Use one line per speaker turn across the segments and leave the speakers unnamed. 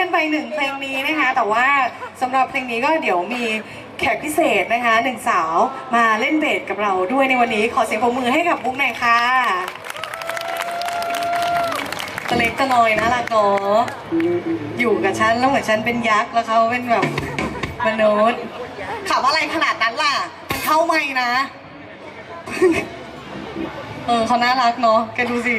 กันไปหนึ่งเพลงนี้นะคะ แต่ว่าสำหรับเพลงนี้ก็เดี๋ยวมีแขกพิเศษนะคะหนึ่งสาวมาเล่นเบสกับเราด้วยในวันนี้ขอเสียงปรบมือให้กับบุ๊กหน่อยค่ะตัวเล็กตัวน้อยน่ารักเนาะอยู่กับฉันแล้วเหมือนฉันเป็นยักษ์แล้วเขาเป็นแบบมนุษย์ขับอะไรขนาดนั้นล่ะ มันเข้าไม่นะ เออเขาน่ารักเนาะแกดูสิ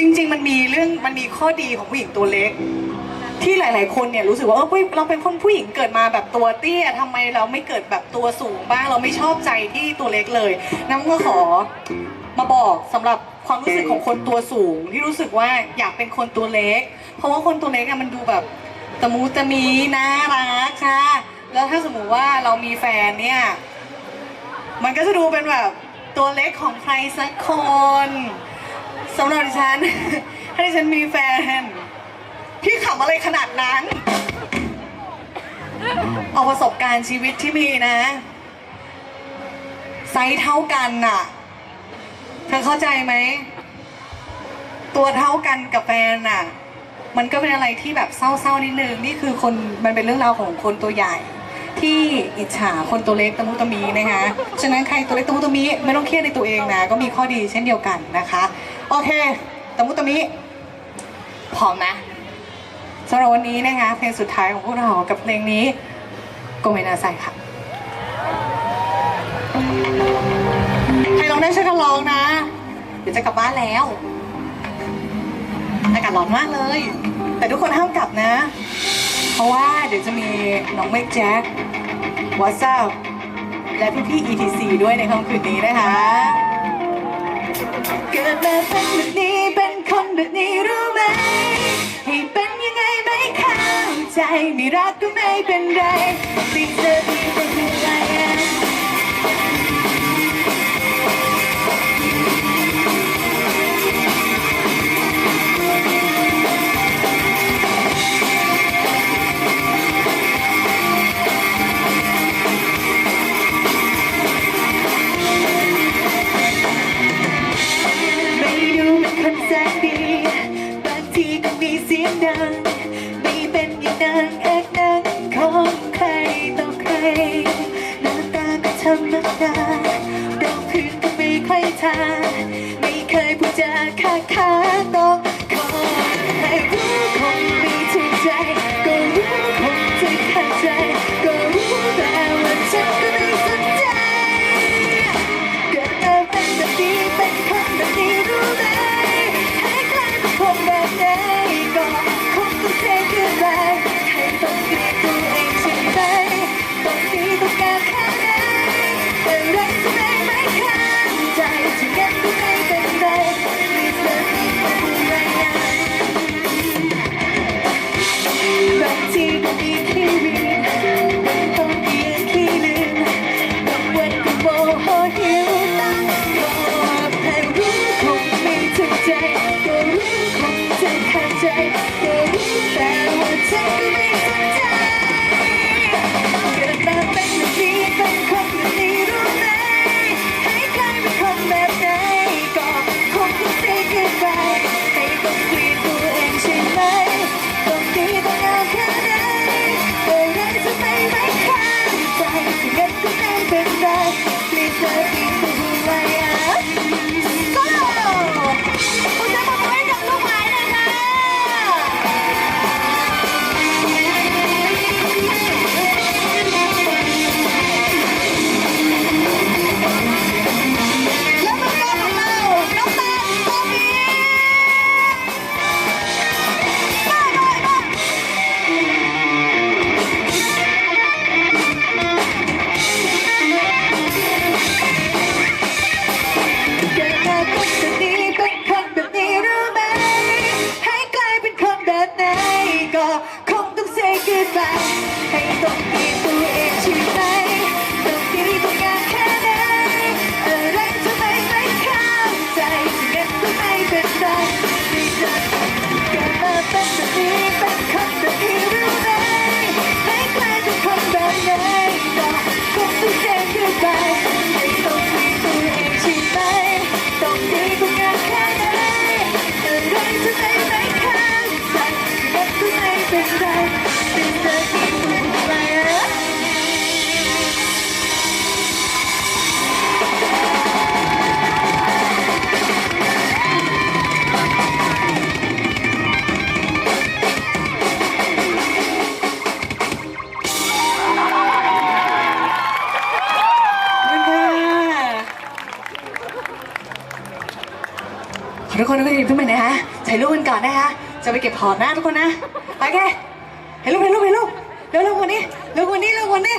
จริง ๆ มันมีเรื่องมันมีข้อดีของผู้หญิงตัวเล็ก ที่หลาย ๆ คนเนี่ยรู้สึกว่าเออเฮ้ยเราเป็นคนผู้หญิงเกิดมาแบบตัวเตี้ยทำไมเราไม่เกิดแบบตัวสูงบ้างเราไม่ชอบใจที่ตัวเล็กเลยน้ำก็ขอมาบอกสำหรับความรู้สึกของคนตัวสูง ที่รู้สึกว่าอยากเป็นคนตัวเล็ก เพราะว่าคนตัวเล็กอะมันดูแบบตะมูตะมีน่ารักค่ะ แล้วถ้าสมมุติว่าเรามีแฟนเนี่ย มันก็จะดูเป็นแบบตัวเล็กของใครสักคน สำหรับดิฉัน ถ้าดิฉันมีแฟน พี่ขำอะไรขนาดนั้น เอาประสบการณ์ชีวิตที่มีนะ ไซส์เท่ากันน่ะ เธอเข้าใจไหม ตัวเท่ากันกับแฟนน่ะ มันก็เป็นอะไรที่แบบเศร้าๆนิดนึง นี่คือคนมันเป็นเรื่องราวของคนตัวใหญ่ ที่อิจฉาคนตัวเล็กตะมุตะมีนะคะฉะนั้นใครตัวเล็กตะมุตะมีไม่ต้องเครียดในตัวเองนะก็มีข้อดีเช่นเดียวกันนะคะโอเคตะมุตะมีพร้อมนะสำหรับวันนี้นะคะเพลงสุดท้ายของพวกเรากับเพลงนี้โกเมนาไซค่ะใครร้องได้ช่วยกันร้องนะ เดี๋ยวจะกลับบ้านแล้ว อากาศร้อนมากเลย แต่ทุกคนห้ามกลับนะ เพราะว่าเดี๋ยวจะมีน้องเมกแจ็ควอตซับและพี่พี่ ETC ด้วยในค่ำคืนนี้นะคะ เกิดมาเป็นแบบนี้เป็นคนแบบนี้รู้ไหม ให้เป็นยังไงไม่เข้าใจ ไม่รักก็ไม่เป็นไรติดเธอ ก็ธรรมดาดอกพื้นก็ไม่ค่ทาน 네. 在黑洞 คนะคะถ่ายรูปกันก่อนนะคะจะไปเก็บพอร์ตนะทุกคนนะโอเคเห็นรูปเห็นรูปเห็นรูปเร็วๆวกวันนี้เร็วกวันนี้เร็วกวันนี้